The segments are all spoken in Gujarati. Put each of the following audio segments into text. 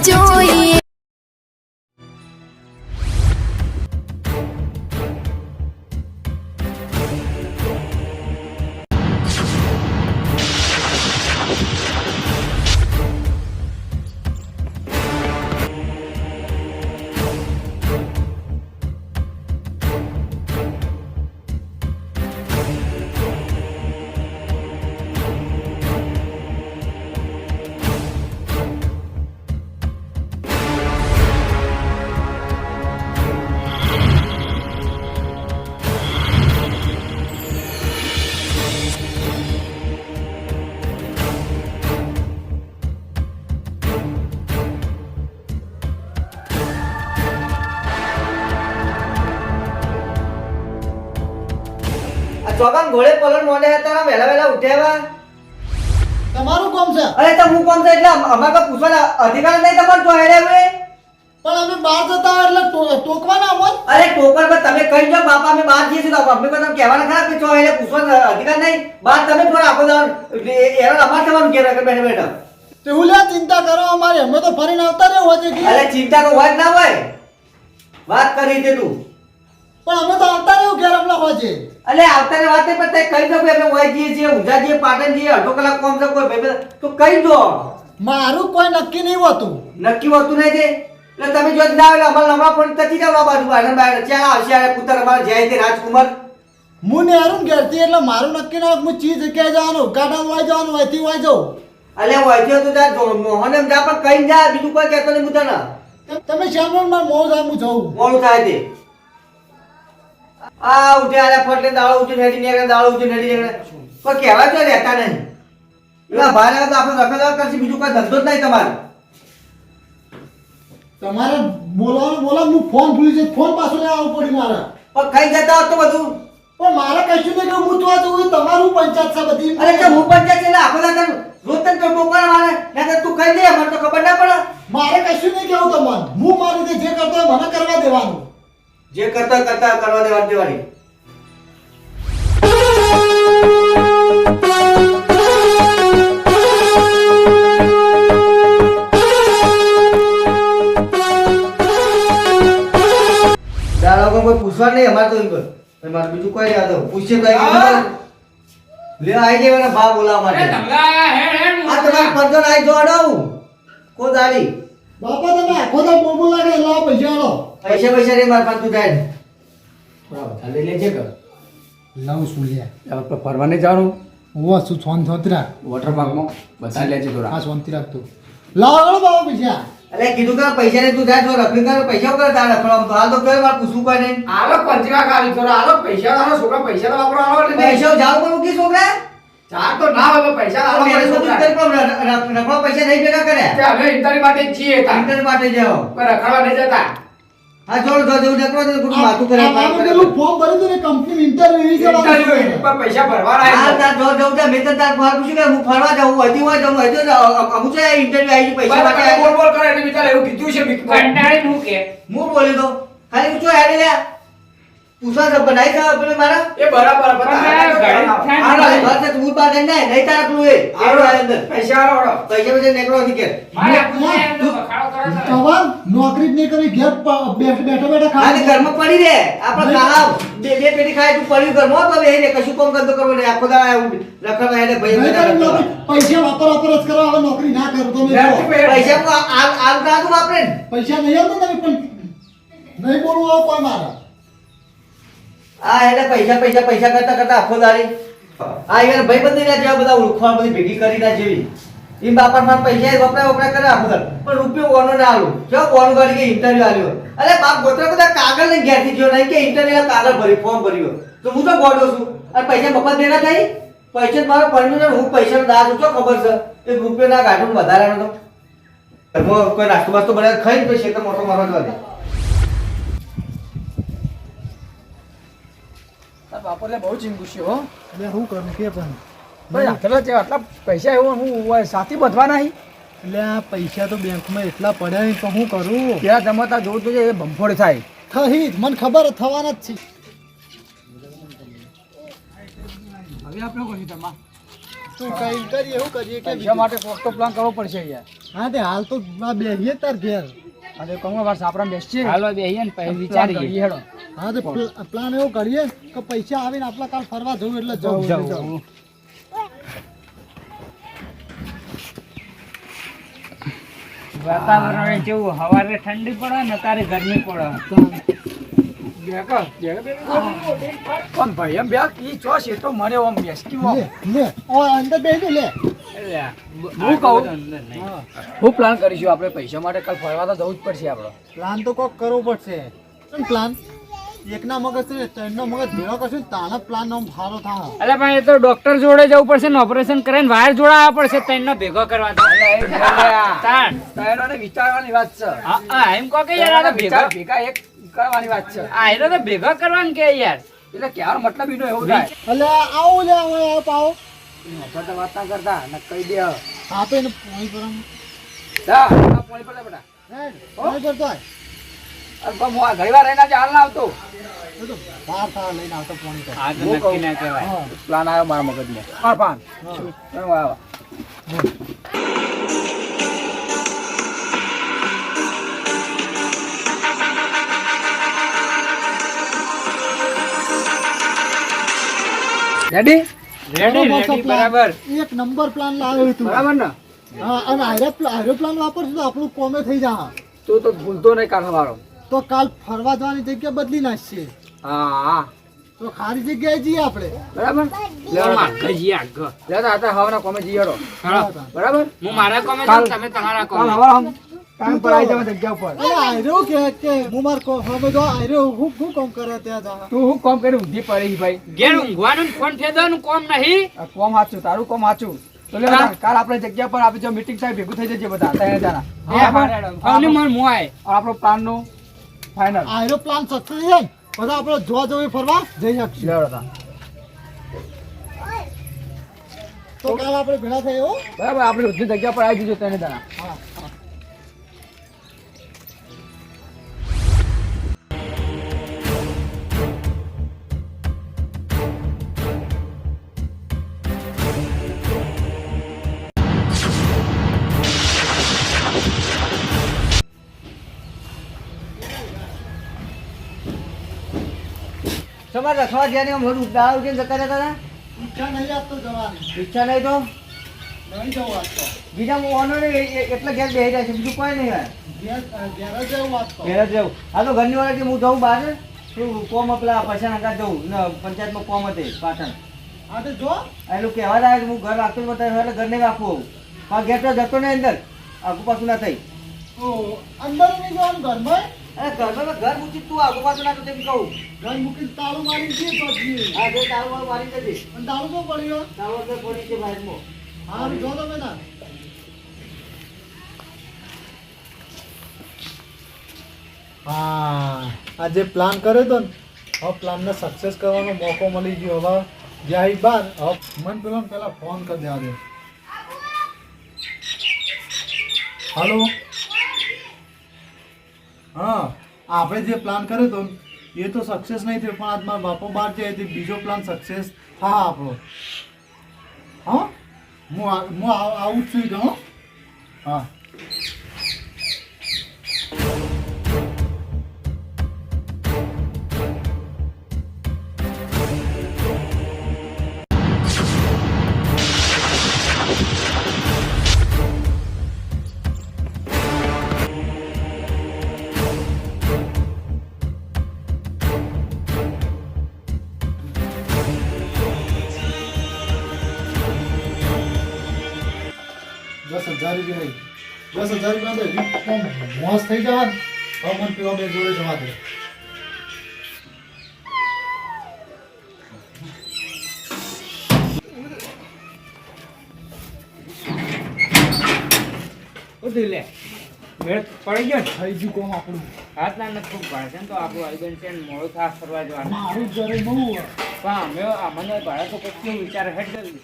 જોઈએ આ ઘોડે પલન મોડે હતા ને વહેલા વહેલા ઉઠ્યા તમારું કોમ છે? અરે તો હું કોમ છે એટલે અમારે તો પૂછવાના અધિકાર નહીં તમારે તો હેડે હવે. પણ અમે બહાર જતા એટલે ટોકવાના અમોજ અરે ટોકર પર તમે કહી જાવ બાપા અમે બહાર જઈએ તો અમે પણ તમે કહેવાના ખરા કે છો એટલે પૂછવાનો અધિકાર નહીં? બહાર તમે થોડા આપો દાવ એનો અમાર થવાનું કે બેઠા બેઠા. તે હું લ્યા ચિંતા કરો અમારે અમે તો ફરીને આવતા રહ્યો હોય છે અરે ચિંતા તો હોય ના હોય. વાત કરી દે તું. પણ અમે તો આવતા રહ્યો ઘેર હમણાં છે અલે આવતા રે વાત પણ તે કહી દો કે અમે હોય જઈએ છીએ ઊંઝા જઈએ પાટણ જઈએ અડધો કલાક કોમ છે કોઈ ભાઈ તો કહી દો. મારું કોઈ નક્કી નહીં હોતું. નક્કી હોતું નહીં તે? એટલે તમે જો ના આવે અમારે હમણાં પણ તચી જાવ બાજુ આનંદ બાય ચાલ આવશે આ પુત્ર અમારે જય તે રાજકુમાર. હું ને નેહરું ઘેરથી એટલે મારું નક્કી ના હું ચીજ જગ્યાએ જવાનું ગાડા વાય જવાનું અહીંથી વાય જવું. અલે હોય તો જા મોહન એમ જા પણ કઈ જા બીજું કોઈ કહેતો નહીં તને તમે- શ્યામણ માર મોં જાય હું જાઉં. મોડું થાય તે. આ ઉઠે આલે ફટલે દાળો ઉઠી નેડી નીકળે દાળો ઉઠી નેડી નીકળે. કોઈ કહેવા તો રહેતા નહીં. એવા ભારે તો આપણે રખડવા કરશે બીજું કોઈ ધંધો જ નહીં તમારે. તમારે બોલાવાનું બોલા હું ફોન ભૂલી ફોન પાછો આવવું પડી મારે. પણ કઈ જતા તો બધું. પણ મારે કશું નહીં કે હું તો આ તમારું પંચાયત છે બધી. અરે તે હું એટલે દાડો રોજ તને તો ટોકર મારે નહીં તો તું કહી દે મને તો ખબર ના પડે મારે કશું નહીં કેવું તમને હું મારી રીતે જે કરતો હોય મને કરવા દેવાનું જે કરતા કરતા કરવા દેવા દેવાની. કોઈ કોઈ પૂછવા નહીં અમારે તો એમ કર. મારે બીજું કોઈ નહીં આવતું. પૂછશે કઈ લે આઈ જાય મને બા અરે માટે. આ તમારે પંદર આઈ જોડાવું કોઈ દાડી બાપા તમે આખો દા બોલ લાગે લાવો પૈસા આલો. પૈસા પૈસા રે મારે પાછું થાય થોડા બરાબર ચાલે લેજે કર લાવ શું લે. આપણે ફરવાને જવાનું? ઓ શું છોન છોતરા વોટર પાર્કમાં? બધા લેજે આ થોડા શાંતિ રાખતો લાવો બાબા પૈસા. અરે કીધું કે પૈસા ને તું જાય તો રખડી કર પૈસા ઉપર તાર. તો હાલ તો કર મારે પૂછવું કોઈ નહીં આલો પંચવા ખાલી થોડો આલો પૈસા આલો છોકરા પૈસા તો વાપરો આલો પૈસા જાવ કરું કે છોકરા? ચાર તો ના હવે પૈસા આલો મેરે તો. કરી પણ ર- ર- પૈસા નહીં ભેગા કરે તે હવે ઇન્ટર માટે જ છીએ. ઇન્ટર માટે જાઓ. પર રખડવા નહીં જતા. હા જોડ જો જેવું નકરો તો ગુડ માથું કરે આ- પેલું ફોર્મ ભર્યું તો ને કંપની ઇન્ટરવ્યુ એવી ઇન્ટરવ્યુ પર પૈસા ભરવા હા તા. જો જો જવું ત્યાં મેં તો તાર ફોર પૂછ્યું કે હું ફરવા જાઉં હજી હોય જાઉં હજી અમુક છે ઇન્ટરવ્યુ આવી પૈસા માટે બોલ બોલ કરે એટલે બિચારા એવું કીધું છે બીક કંટાળી હું કે. હું બોલ્યો દો ખાલી ઊંચો હેડે લે. પૂછવા છે બનાવી છે પેલે મારા? એ બરાબર પણ આ તો બસ તો તું પાસે નહીં નહીં તારા પેલું એ પૈસા આરો પૈસા બજે નીકળો નથી કે તો કરે નોકરી જ નહીં કરી ઘેર બેઠ- બેઠા બેઠા ખાવા ઘરમાં પડી રે આપણે ખાવ બે બે પેટી ખાય તું પડ્યું ઘરમાં તો બે કશું કામ કરતો કરવો નહીં. આખો દાડા એવું રખડવા એને ભાઈ. પૈસા વાપર વાપર જ કરો હવે નોકરી ના કરો તમે પૈસા- પૈસા તો આલ આલ કાઢું વાપરે પૈસા નહીં આવતો તમે પણ નહીં બોલવું આવો કોઈ મારા. આ એને પૈસા પૈસા પૈસા કરતા કરતા આખો દાડી આ યાર ભાઈ બંધી ના જેવા બધા ઓળખાણ બધી ભેગી કરી ના જેવી. ઈ બાપા માં પૈસા વપરાય વપરાય કરે દાડો. પણ રૂપિયો ઓનો ના આલું. જો ફોન કરી કે ઇન્ટરવ્યુ આલ્યો. અરે બાપ ગોત્ર બધા કાગળ ને ઘેરથી ગયો નહીં કે ઇન્ટરવ્યુ કાગળ ભરી ફોર્મ ભર્યો. તો હું તો ગોડો છું. અને પૈસા મફત દેના થાય? પૈસા મારો પરમિશન હું પૈસા દાદ છું શું ખબર છે? એ રૂપિયો ના કાઢું વધારાનો તો. ઘરમાં કોઈ નાસ્તો બાસ્તો બનાવે ખાઈ ને પછી તો મોટો મારવા જવા દે બાપો એટલે બહુ ચિંગુશ્યો એટલે શું કરું કે પણ? આટલા છે આટલા પૈસા એવું હું સાથી બધવા નહીં. એટલે આ પૈસા તો બેંકમાં એટલા પડ્યા છે તો શું કરું? ત્યાં જમાતા જોવું તો એ બમફોડ થાય. થઈ મને ખબર થવાના જ છે. હવે આપણે કશું તમા તું કઈ કરીએ એવું કરીએ કે પૈસા માટે કોક તો પ્લાન કરવો પડશે યાર હા તે હાલ તો બેહીએ તાર ઘેર. અને કમળ વાર સાપડા બેસીએ. હાલો બેહીએ ને પછી વિચારીએ. હેડો. હા તો પ્લાન એવો કરીએ કે પૈસા આવીને આપણા કાલ ફરવા જવું એટલે જવું. વાતાવરણ જેવું હવારે ઠંડી પડે ને તારે ગરમી પડે. બેકા બેકા બેકા કોણ ભાઈ એમ બેક ઈ ચો છે તો મને ઓમ બેસકી ઓમ લે લે ઓ અંદર બેહી જા, લે હું કહું? હું પ્લાન કરીશું આપણે પૈસા માટે કાલ ફરવા તો જવું જ પડશે આપણે. પ્લાન તો કોક કરવો પડશે. પ્લાન એકના મગજ છે ત્રણ ત્રણનો મગજ ભેળો કરશું તાનો પ્લાન નો સારો થાય. એટલે પણ એ તો ડોક્ટર જોડે જવું પડશે ને ઓપરેશન કરીને વાયર જોડાવવા પડશે ત્રણનો ભેગો કરવા તો તાણ. વિચારવાની વાત છે. હા, હા, એમ કહો કે યાર આ તો ભેગા એક કરવાની વાત છે. આ એનો તો ભેગા કરવાનું કે યાર. એટલે ક્યાર મતલબ એનો એવું થાય? એટલે આવો લે આવો આવો આવો. તો વાત ના કરતા ને કહી દે આપે ને પોઈ પર આમ. જા પોણી પર બેટા. હેડ, પોઈ પર તો હું ઘણી વાર રહીને હાલ ના આવતો. પ્લાન આવ્યો મારા મગજમાં. રેડી રેડી બરોબર. એક નંબર પ્લાન લાવ્યો તું. બરાબર ને? હા અને આયરો પ્લા- પ્લાન વાપરશું તો આપણું કોમે થઈ જા. તું તો ભૂલતો નહીં કાઢવાનો તો કાલ ફરવા જવાની જગ્યા બદલી નાખશે. હા. તો ખારી જગ્યાએ જઈએ આપણે. બરાબર? આગળ જઈએ આગળ. હવાના કોમે જઈ હેડો. બરાબર? હું મારા કોમે જાઉં, તમે તમારા કાલ કોમે હવા ટાઈમ પર આવી જવા જગ્યા ઉપર. અરે આયરો કે કે હું માર કો હવે જો આયરો હું હું કામ કરે ત્યાં જા તું હું કોમ કરી? ઊંધી પડી ભાઈ. ઘેર ઊંઘવાનું ફોન ફેદવાનું કોમ નહીં. કોમ હાચું તારું કોમ હાચું તો લે કાલ- આપણે જગ્યા પર આપણે જો મીટિંગ સાહેબ ભેગું થઈ જજે બધા મન મોય આપણો પ્લાનનું ફાઇનલ આયરો પ્લાન સક્સેસ છે. બધા આપણે જોવા જવું ફરવા જઈ શકશું લેવડા તો કાલ આપણે ભેળા થયો બરાબર આપણે બધી જગ્યા પર આવી જજો તને દાણા હા. તમારે રખવા ગયા નહીં થોડું દાળ ઉઠીને જતા રહેતા હતા? ઈચ્છા નહીં આપતો જવાની. ઈચ્છા નહીં તો? નહીં જવું આપતો. બીજા ઓનો એટલે ઘેર બેસી જાય છે બીજું કોઈ નહીં યાર ઘેર જ જવું તો ઘરની વાળાથી હું જઉં બહાર કોમ પેલા પૈસા નાખા જવું ને પંચાયતમાં કોમ હતી પાટણ. હા તો જો. એનું કહેવા લાગે હું ઘર રાખતો જ બતાવ્યું એટલે ઘર રાખવું આવું. હા ઘેર તો જતો નહીં અંદર. આગુ પાછું ના થઈ અંદર નહીં જવાનું ઘરમાં? અરે ઘરમાં ઘર મૂકી તું આગુ પાછું કહું. ઘર મૂકી તાળું મારી જઈએ તો હા જો મારી જતી અને તાળું તો પડ્યો? તારું વગર પડી છે બાજુમાં. હા જો તમે ના હા આ જે પ્લાન કર્યો હતો ને હવે પ્લાનને સક્સેસ કરવાનો મોકો મળી ગયો. હવે જાય બાદ હવે મને પેલા પેલા ફોન કરી દેવા દે. હાલો હા, આપણે જે પ્લાન કર્યો હતો એ તો સક્સેસ નહીં થયો, પણ આજ મારા બાપો બહાર જાય તે બીજો પ્લાન સક્સેસ હા આપણો. હા? હું હું આવું જ છું હો. હજાર રૂપિયા દસ હજાર રૂપિયા તો મોસ થઈ જવા હવે મને પેલા બે જોડે જવા દે. બધું લે મેળ પડી ગયો થઈ ગયું કોમ આપણું. હાથ ના નથી ને તો આપણું આઈબન છે મોડું ખાસ ફરવા જવાનું. મારું ઘરે બહુ. પણ અમે મને ભાડા તો કેટલું વિચાર હેડ જલ્દી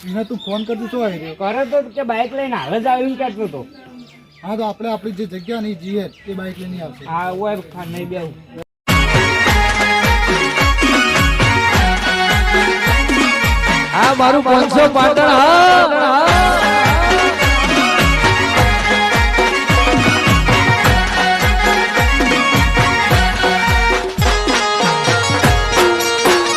પેલો તું ફોન કરતું શું આવી રહ્યો? કરે તો કે બાઇક લઈને હાલ જ આવ્યું કહેતો હતો હા તો આપણે આપણી જે જગ્યા નહીં જઈએ તે બાઇક લઈને આવશે. હા હોય ખાન નહીં બેવું હા મારું પાટણ હા